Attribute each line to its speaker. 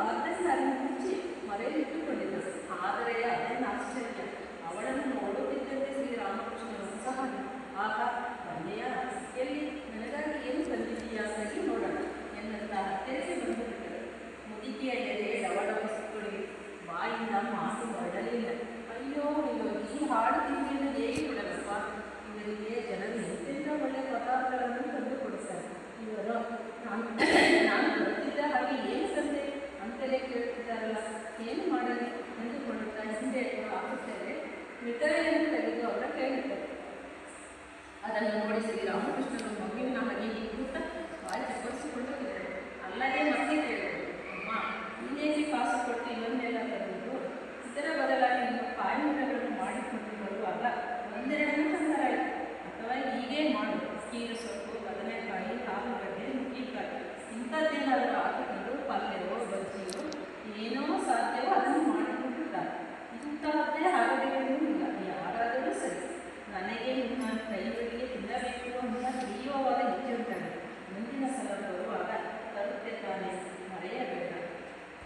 Speaker 1: above the sun. ಮಿಠಾಯಿಯನ್ನು ತೆಗೆದು ಅವರ ಕೇಳಿದ್ದರು ಅದನ್ನು ನೋಡಿ ಶ್ರೀರಾಮಕೃಷ್ಣನು ಮಗುವಿನ ಹಾಗೆ ಕೂತ ಬಾಯಿ ಕೇಳಿದರು ಅಲ್ಲದೆ ಮತ್ತೆ ಕೇಳಿದರು ಅಮ್ಮ ನೀನೇಕೆ ಕಾಸು ಕೊಟ್ಟು ಇವನ್ನೆಲ್ಲ ತಂದಿದ್ದು? ಇದರ ಬದಲಾಗಿ ನಿಮ್ಮ ಕಾಯಿಗಳನ್ನು ಮಾಡಿಕೊಂಡು ಬರುವಾಗ ಒಂದೆರಡನ್ನು ತಂದರಾಯಿತು ಅಥವಾ ಹೀಗೆ ಮಾಡು, ಕೀರು ಸೊಪ್ಪು, ಬದನೆಕಾಯಿ ಆಲೂಗಡ್ಡೆ